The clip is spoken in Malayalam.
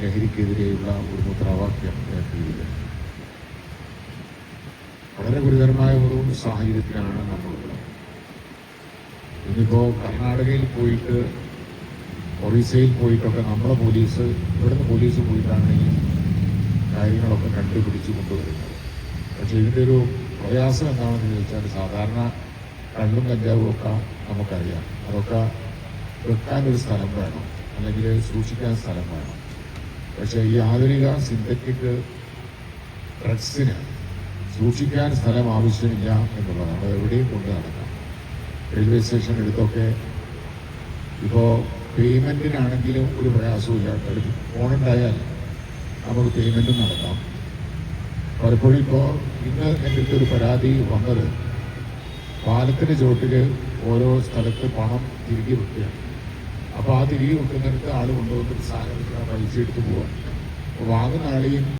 ലഹരിക്കെതിരെയുള്ള ഒരു മുദ്രാവാക്യം ഉയർത്തിയില്ല വളരെ ഗുരുതരമായ ഒരു സാഹചര്യത്തിലാണ് നമ്മളുള്ളത്. ഇന്നിപ്പോ കർണാടകയിൽ പോയിട്ട് ഒറീസയിൽ പോയിട്ടൊക്കെ നമ്മുടെ പോലീസ് ഇവിടുന്ന് പോലീസ് പോയിട്ടാണ് ഈ കാര്യങ്ങളൊക്കെ കണ്ടുപിടിച്ച് കൊണ്ടുവരുന്നത്. പക്ഷെ ഇതിന്റെ ഒരു പ്രയാസം എന്താണെന്ന് ചോദിച്ചാൽ സാധാരണ കള്ളും കഞ്ചാവും ഒക്കെ നമുക്കറിയാം. അതൊക്കെ വെക്കാനൊരു സ്ഥലം വേണം. അല്ലെങ്കിൽ സൂക്ഷിക്കാൻ സ്ഥലം വേണം. പക്ഷേ ഈ ആധുനിക സിന്തറ്റിക് ഡ്രഗ്സിന് സൂക്ഷിക്കാൻ സ്ഥലം ആവശ്യമില്ല എന്നുള്ളതാണ്. എവിടെയും കൊണ്ട് നടക്കാം. റെയിൽവേ സ്റ്റേഷൻ എടുത്തൊക്കെ ഇപ്പോൾ പേയ്മെന്റിനാണെങ്കിലും ഒരു പ്രയാസമില്ല ഫോണുണ്ടായാൽ നമുക്ക് പേയ്മെന്റും നടത്താം. പലപ്പോഴും ഇപ്പോൾ ഇന്ന് എന്റെ ഒരു പരാതി വന്നത് പാലത്തിന്റെ ചുവട്ടിൽ ഓരോ സ്ഥലത്ത് പണം തിരികെ വെക്കുകയാണ്. തിരികെ വെക്കുന്നിടത്ത് ആൾ കൊണ്ടുവന്നിട്ട് സാധനം പൈസ എടുത്ത് പോവാം. അപ്പോൾ വാങ്ങുന്ന ആളെയും